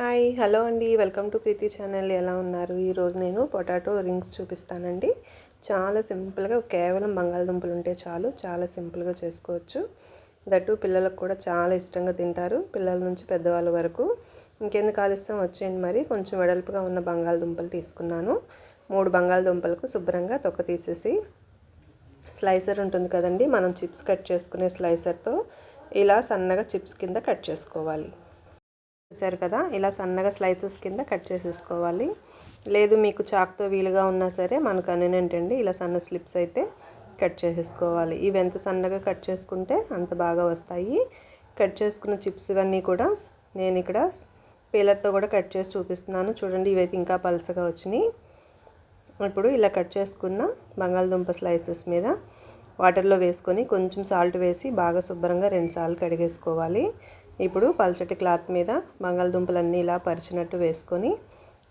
Hi hello అండి. Welcome to Preethi channel. ఎలా ఉన్నారు? ఈరోజు నేను పొటాటో రింగ్స్ చూపిస్తానండి. చాలా సింపుల్గా కేవలం బంగాళదుంపలు ఉంటే చాలు చాలా సింపుల్గా చేసుకోవచ్చు. దట్టు పిల్లలకు కూడా చాలా ఇష్టంగా తింటారు పిల్లల నుంచి పెద్దవాళ్ళ వరకు. ఇంకెందుకు ఆలస్యం? వచ్చేయండి మరి. కొంచెం వెడల్పుగా ఉన్న బంగాళదుంపలు తీసుకున్నాను. మూడు బంగాళదుంపలకు శుభ్రంగా తొక్క తీసేసి స్లైసర్ ఉంటుంది కదండి మనం చిప్స్ కట్ చేసుకునే స్లైసర్తో ఇలా సన్నగా చిప్స్ కింద కట్ చేసుకోవాలి. చూసారు కదా ఇలా సన్నగా స్లైసెస్ కింద కట్ చేసేసుకోవాలి. లేదు మీకు చాక్తో వీలుగా ఉన్నా సరే మనకు కన్వీనియంట్ అండి ఇలా సన్న స్లిప్స్ అయితే కట్ చేసేసుకోవాలి. ఇవి ఎంత సన్నగా కట్ చేసుకుంటే అంత బాగా వస్తాయి. కట్ చేసుకున్న చిప్స్ ఇవన్నీ కూడా నేను ఇక్కడ పీలర్తో కూడా కట్ చేసి చూపిస్తున్నాను. చూడండి ఇవైతే ఇంకా పలసగా వచ్చినాయి. ఇప్పుడు ఇలా కట్ చేసుకున్న బంగాళదుంప స్లైసెస్ మీద వాటర్లో వేసుకొని కొంచెం సాల్ట్ వేసి బాగా శుభ్రంగా రెండుసార్లు కడిగేసుకోవాలి. ఇప్పుడు పల్చటి క్లాత్ మీద బంగాళదుంపలన్నీ ఇలా పరిచినట్టు వేసుకొని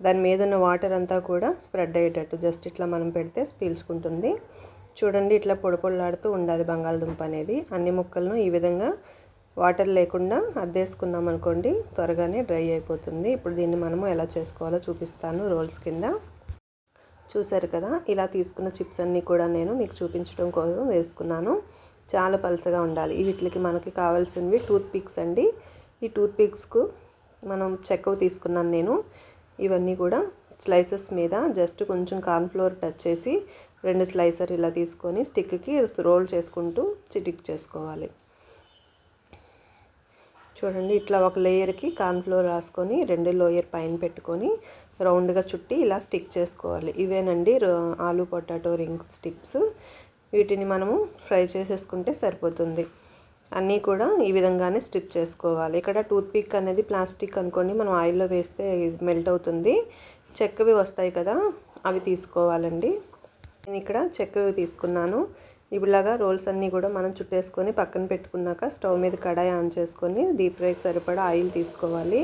దాని మీద ఉన్న వాటర్ అంతా కూడా స్ప్రెడ్ అయ్యేటట్టు జస్ట్ ఇట్లా మనం పెడితే పీల్చుకుంటుంది. చూడండి ఇట్లా పొడి ఉండాలి బంగాళదుంప అనేది. అన్ని ముక్కలను ఈ విధంగా వాటర్ లేకుండా అద్దేసుకున్నాం అనుకోండి త్వరగానే డ్రై అయిపోతుంది. ఇప్పుడు దీన్ని మనము ఎలా చేసుకోవాలో చూపిస్తాను రోల్స్ కింద. చూశారు కదా ఇలా తీసుకున్న చిప్స్ అన్నీ కూడా నేను మీకు చూపించడం కోసం వేసుకున్నాను. చాలా పలసగా ఉండాలి. వీటికి మనకి కావాల్సినవి టూత్ పిక్స్ అండి. ఈ టూత్ పిక్స్కు మనం చెక్కవ తీసుకున్నాను నేను. ఇవన్నీ కూడా స్లైసెస్ మీద జస్ట్ కొంచెం కార్న్ఫ్లోర్ టచ్ చేసి రెండు స్లైసర్ ఇలా తీసుకొని స్టిక్కి రోల్ చేసుకుంటూ చిటిక్ చేసుకోవాలి. చూడండి ఇట్లా ఒక లేయర్కి కార్న్ఫ్లోర్ రాసుకొని రెండు లోయర్ పైన పెట్టుకొని రౌండ్గా చుట్టి ఇలా స్టిక్ చేసుకోవాలి. ఇవేనండి ఆలు పొటాటో రింగ్స్ టిప్స్. వీటిని మనము ఫ్రై చేసేసుకుంటే సరిపోతుంది. అన్నీ కూడా ఈ విధంగానే స్టిప్ చేసుకోవాలి. ఇక్కడ టూత్పిక్ అనేది ప్లాస్టిక్ అనుకోండి మనం ఆయిల్లో వేస్తే మెల్ట్ అవుతుంది. చెక్కవి వస్తాయి కదా అవి తీసుకోవాలండి. నేను ఇక్కడ చెక్కవి తీసుకున్నాను. ఇలాగా రోల్స్ అన్నీ కూడా మనం చుట్టేసుకొని పక్కన పెట్టుకున్నాక స్టవ్ మీద కడాయి ఆన్ చేసుకొని డీప్ ఫ్రైకి సరిపడా ఆయిల్ తీసుకోవాలి.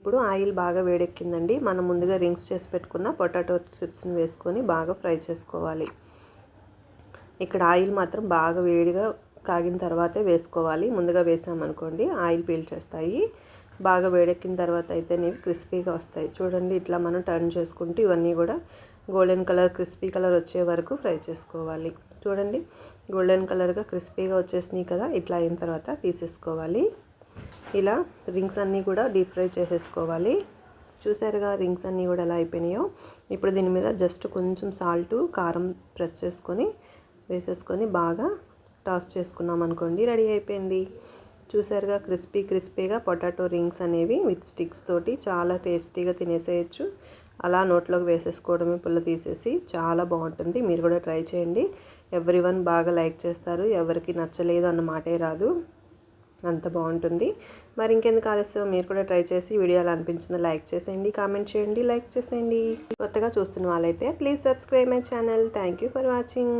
ఇప్పుడు ఆయిల్ బాగా వేడెక్కిందండి. మనం ముందుగా రింగ్స్ చేసి పెట్టుకున్న పొటాటో చిప్స్ని వేసుకొని బాగా ఫ్రై చేసుకోవాలి. ఇక్కడ ఆయిల్ మాత్రం బాగా వేడిగా కాగిన తర్వాతే వేసుకోవాలి. ముందుగా వేసామనుకోండి ఆయిల్ పీల్చేస్తాయి. బాగా వేడెక్కిన తర్వాత అయితే నీవి క్రిస్పీగా వస్తాయి. చూడండి ఇట్లా మనం టర్న్ చేసుకుంటూ ఇవన్నీ కూడా గోల్డెన్ కలర్ క్రిస్పీ కలర్ వచ్చే వరకు ఫ్రై చేసుకోవాలి. చూడండి గోల్డెన్ కలర్గా క్రిస్పీగా వచ్చేసినాయి కదా ఇట్లా అయిన తర్వాత తీసేసుకోవాలి. ఇలా రింగ్స్ అన్నీ కూడా డీప్ ఫ్రై చేసేసుకోవాలి. చూసారుగా రింగ్స్ అన్నీ కూడా ఎలా అయిపోయినాయో. ఇప్పుడు దీని మీద జస్ట్ కొంచెం సాల్ట్ కారం ప్రెస్ చేసుకొని వేసేసుకొని బాగా టాస్ చేసుకున్నాం అనుకోండి రెడీ అయిపోయింది. చూసారుగా క్రిస్పీ క్రిస్పీగా పొటాటో రింగ్స్ అనేవి విత్ స్టిక్స్ తోటి చాలా టేస్టీగా తినేసేయచ్చు. అలా నోట్లోకి వేసేసుకోవడమే పుల్ల తీసేసి చాలా బాగుంటుంది. మీరు కూడా ట్రై చేయండి. ఎవ్రీ వన్ బాగా లైక్ చేస్తారు. ఎవరికి నచ్చలేదు అన్న మాటే రాదు. అంత బాగుంటుంది. మరి ఇంకెందుకు ఆలస్యం? మీరు కూడా ట్రై చేసి వీడియో ఎలా అనిపించిందో లైక్ చేసేయండి కామెంట్ చేయండి లైక్ చేసేయండి. కొత్తగా చూస్తున్న వాళ్ళైతే please subscribe my channel. Thank you for watching.